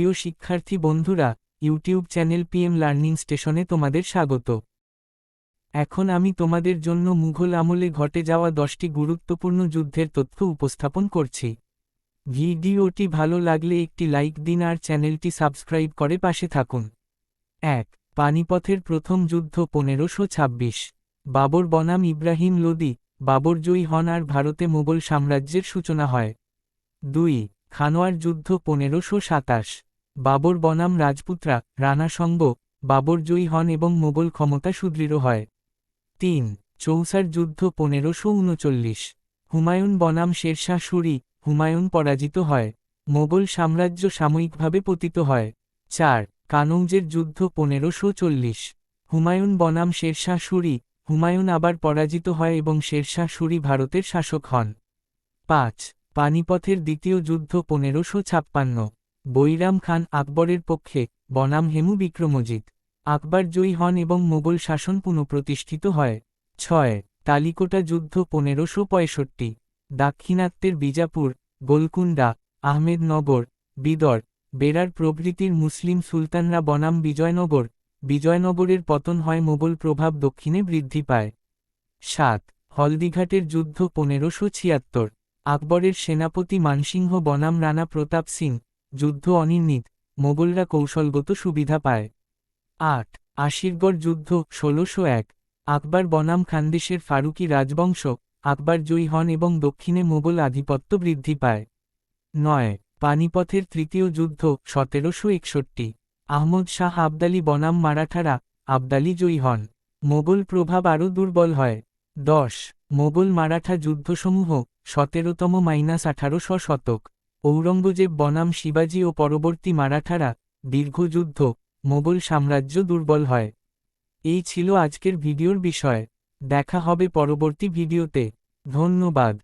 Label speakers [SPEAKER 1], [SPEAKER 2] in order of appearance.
[SPEAKER 1] প্রিয় শিক্ষার্থী বন্ধুরা, ইউটিউব চ্যানেল পিএম লার্নিং স্টেশনে তোমাদের স্বাগত। এখন আমি তোমাদের জন্য মুঘল আমলে ঘটে যাওয়া দশটি গুরুত্বপূর্ণ যুদ্ধের তথ্য উপস্থাপন করছি। ভিডিওটি ভালো লাগলে একটি লাইক দিন আর চ্যানেলটি সাবস্ক্রাইব করে পাশে থাকুন। এক, পানিপথের প্রথম যুদ্ধ পনেরোশো ছাব্বিশ। বাবর বনাম ইব্রাহিম লোদি, বাবর জয়ী হন আর ভারতে মোগল সাম্রাজ্যের সূচনা হয়। দুই, খানোয়ার যুদ্ধ পনেরোশো সাতাশ। বাবর বনাম রাজপুত্রা রানাসঙ্গ বাবর জয়ী হন এবং মোগল ক্ষমতা সুদৃঢ় হয়। তিন, চৌসার যুদ্ধ পনেরোশো উনচল্লিশ। হুমায়ুন বনাম শেরশাহ সুরি, হুমায়ুন পরাজিত হয়। মোগল সাম্রাজ্য সাময়িকভাবে পতিত হয়। চার, কানৌজের যুদ্ধ পনেরোশো চল্লিশ। হুমায়ুন বনাম শেরশাহ সুরি, হুমায়ুন আবার পরাজিত হয় এবং শেরশাহ সুরি ভারতের শাসক হন। পাঁচ, পানিপথের দ্বিতীয় যুদ্ধ পনেরোশো ছাপ্পান্ন। বৈরাম খান আকবরের পক্ষে বনাম হেমু বিক্রমজিৎ, আকবর জয়ী হন এবং মোগল শাসন পুনঃপ্রতিষ্ঠিত হয়। ছয়, তালিকোটা যুদ্ধ পনেরোশো পঁয়ষট্টি, দাক্ষিণাত্যের বিজাপুর গোলকুন্ডা আহমেদনগর, বিদর, বেরার প্রভৃতির মুসলিম সুলতানরা বনাম বিজয়নগর, বিজয়নগরের পতন হয় মোগল প্রভাব দক্ষিণে বৃদ্ধি পায়। সাত, হলদিঘাটের যুদ্ধ পনেরোশো ছিয়াত্তর, আকবরের সেনাপতি মানসিংহ বনাম রানা প্রতাপ সিং যুদ্ধ অনির্ণীত, মোগলরা কৌশলগত সুবিধা পায়। আট, আশিরগড় যুদ্ধ, ষোলোশো এক। আকবর বনাম খানদেশের ফারুকি রাজবংশ, আকবর জয়ী হন এবং দক্ষিণে মোগল আধিপত্য বৃদ্ধি পায়। নয়, পানিপথের তৃতীয় যুদ্ধ, সতেরোশো একষট্টি। আহমদ শাহ আবদালি বনাম মারাঠারা, আবদালি জয়ী হন। মোগল প্রভাব আরও দুর্বল হয়। দশ, মোগল মারাঠা যুদ্ধসমূহ, সতেরোতম মাইনাস আঠারোশো শতক। ঔরঙ্গজেব বনাম শিবাজি ও পরবর্তী মারাঠারা দীর্ঘযুদ্ধ মোগল সাম্রাজ্য দুর্বল হয়। এই ছিল আজকের ভিডিওর বিষয়। দেখা হবে পরবর্তী ভিডিওতে। ধন্যবাদ।